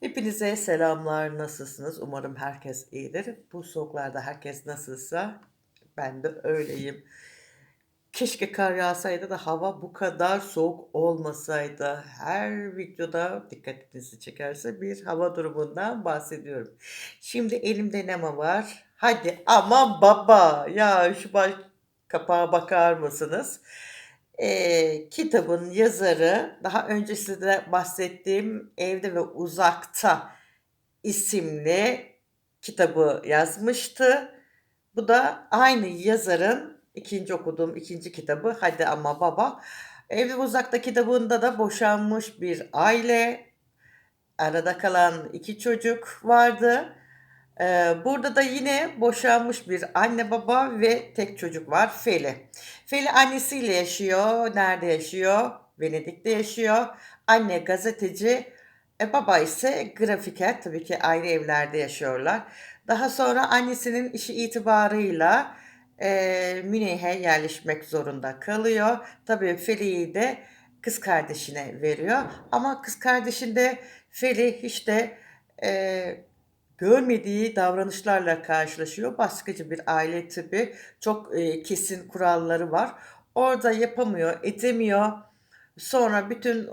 Hepinize selamlar. Nasılsınız? Umarım herkes iyidir. Bu soğuklarda herkes nasılsa ben de öyleyim. Keşke kar yağsaydı da hava bu kadar soğuk olmasaydı. Her videoda dikkatinizi çekerse bir hava durumundan bahsediyorum. Şimdi elimde ne var? Hadi ama baba ya şu baş kapağa bakar mısınız? Eee, kitabın yazarı daha önce size bahsettiğim Evde ve Uzakta isimli kitabı yazmıştı. Bu da aynı yazarın ikinci okuduğum ikinci kitabı Hadi Ama Baba. Evde ve Uzakta kitabında da boşanmış bir aile, arada kalan iki çocuk vardı. Eee, burada da yine boşanmış bir anne baba ve tek çocuk var Feli. Feli annesiyle yaşıyor. Nerede yaşıyor? Venedik'te yaşıyor. Anne gazeteci, e, baba ise grafiker. Tabii ki ayrı evlerde yaşıyorlar. Daha sonra annesinin işi itibarıyla eee Münih'e yerleşmek zorunda kalıyor. Tabii Feli'yi de kız kardeşine veriyor. Ama kız kardeşinde Feli hiç de eee, görmediği davranışlarla karşılaşıyor. Baskıcı bir aile tipi. Çok eee, kesin kuralları var. Orada yapamıyor, edemiyor. Sonra bütün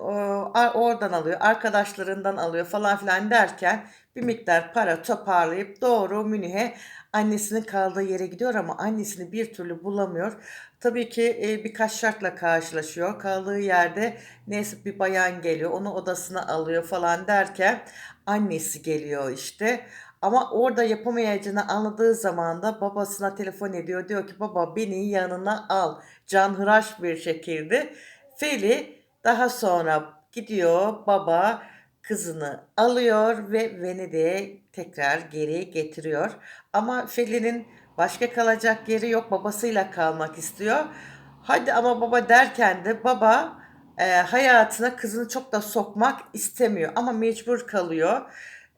a- oradan alıyor, arkadaşlarından alıyor falan filan derken bir miktar para toparlayıp doğru Münih'e annesinin kaldığı yere gidiyor ama annesini bir türlü bulamıyor. Tabii ki e, birkaç şartla karşılaşıyor. Kaldığı yerde neyse bir bayan geliyor, onu odasına alıyor falan derken annesi geliyor işte. Ama orada yapamayacağını anladığı zaman da babasına telefon ediyor. Diyor ki baba beni yanına al. Canhıraş bir şekilde. Feli daha sonra gidiyor baba kızını alıyor ve Venedik'e tekrar geri getiriyor. Ama Feli'nin başka kalacak yeri yok. Babasıyla kalmak istiyor. Hadi ama baba derken de baba e, hayatına kızını çok da sokmak istemiyor ama mecbur kalıyor.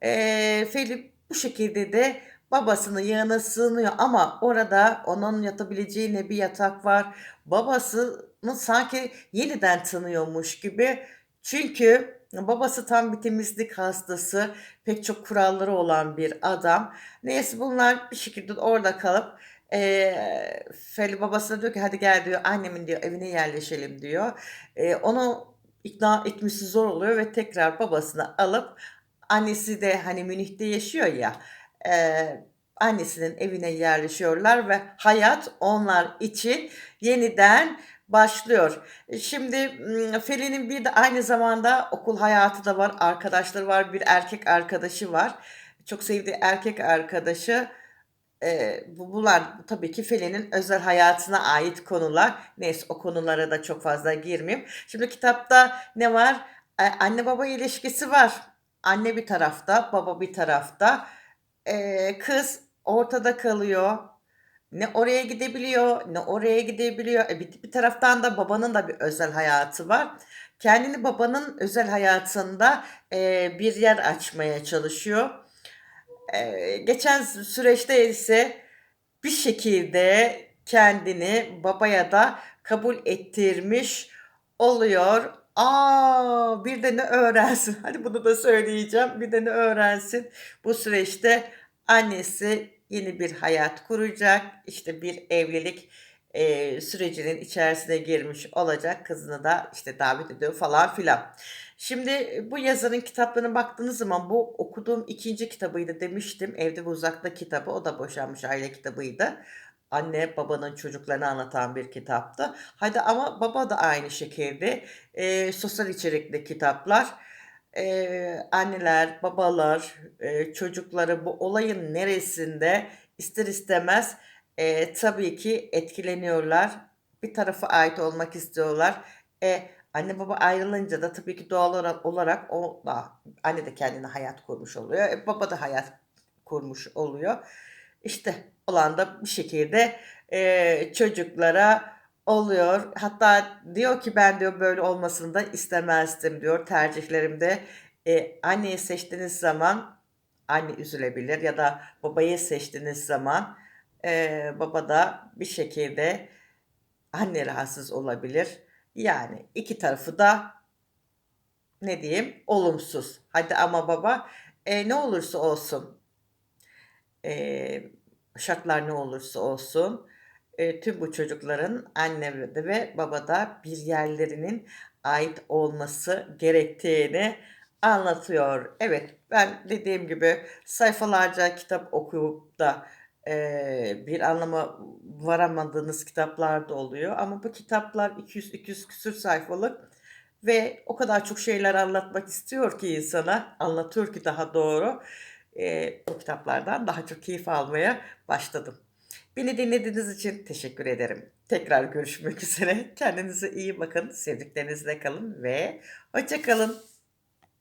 E, Feli bu şekilde de babasının yanına sığınıyor ama orada onun yatabileceği ne bir yatak var. Babasını sanki yeniden tanıyormuş gibi. Çünkü babası tam bir temizlik hastası, pek çok kuralları olan bir adam. Neyse bunlar bir şekilde orada kalıp eee Feli babasına diyor ki hadi gel diyor annemin diyor evine yerleşelim diyor. Eee, onu ikna etmesi zor oluyor ve tekrar babasını alıp annesi de hani Münih'te yaşıyor ya eee, annesinin evine yerleşiyorlar ve hayat onlar için yeniden başlıyor. E, Şimdi Feli'nin bir de aynı zamanda okul hayatı da var, arkadaşları var, bir erkek arkadaşı var. Çok sevdiği erkek arkadaşı. Eee, bu bunlar tabii ki Feli'nin özel hayatına ait konular. Neyse o konulara da çok fazla girmeyeyim. Şimdi kitapta ne var? Eee, anne baba ilişkisi var. Anne bir tarafta, baba bir tarafta. Eee, kız ortada kalıyor. Ne oraya gidebiliyor, ne oraya gidebiliyor. E, bir, bir taraftan da babanın da bir özel hayatı var. Kendini babanın özel hayatında eee, bir yer açmaya çalışıyor. Eee, geçen süreçte ise bir şekilde kendini babaya da kabul ettirmiş oluyor. Aa, bir de ne öğrensin? Hadi bunu da söyleyeceğim. Bir de ne öğrensin? Bu süreçte annesi yeni bir hayat kuracak. İşte bir evlilik eee, sürecinin içerisine girmiş olacak. Kızını da işte davet ediyor falan filan. Şimdi bu yazarın kitaplarına baktığınız zaman bu okuduğum ikinci kitabıydı demiştim. Evde ve Uzakta kitabı. O da boşanmış aile kitabıydı. Anne babanın çocuklarını anlatan bir kitaptı. Hadi ama baba da aynı şekilde eee, sosyal içerikli kitaplar. Eee, anneler, babalar, eee, çocukları bu olayın neresinde ister istemez eee, tabii ki etkileniyorlar. Bir tarafa ait olmak istiyorlar. E, anne baba ayrılınca da tabii ki doğal olarak, o da anne de kendine hayat kurmuş oluyor. E, baba da hayat kurmuş oluyor. İşte olan da bir şekilde eee, çocuklara oluyor. Hatta diyor ki ben diyor böyle olmasını da istemezdim diyor tercihlerimde. E, anneyi seçtiğiniz zaman anne üzülebilir ya da babayı seçtiğiniz zaman eee, baba da bir şekilde anne rahatsız olabilir. Yani iki tarafı da ne diyeyim, olumsuz. Hadi ama baba, eee, ne olursa olsun, eee, şartlar ne olursa olsun, eee, tüm bu çocukların annede ve babada bir yerlerinin ait olması gerektiğini anlatıyor. Evet, ben dediğim gibi sayfalarca kitap okuyup da, eee, bir anlama varamadığınız kitaplar da oluyor ama bu kitaplar 200-200 küsur sayfalık ve o kadar çok şeyler anlatmak istiyor ki insana, anlatıyor ki daha doğru, eee, o kitaplardan daha çok keyif almaya başladım. Beni dinlediğiniz için teşekkür ederim. Tekrar görüşmek üzere. Kendinize iyi bakın, sevdiklerinizle kalın ve hoşça kalın.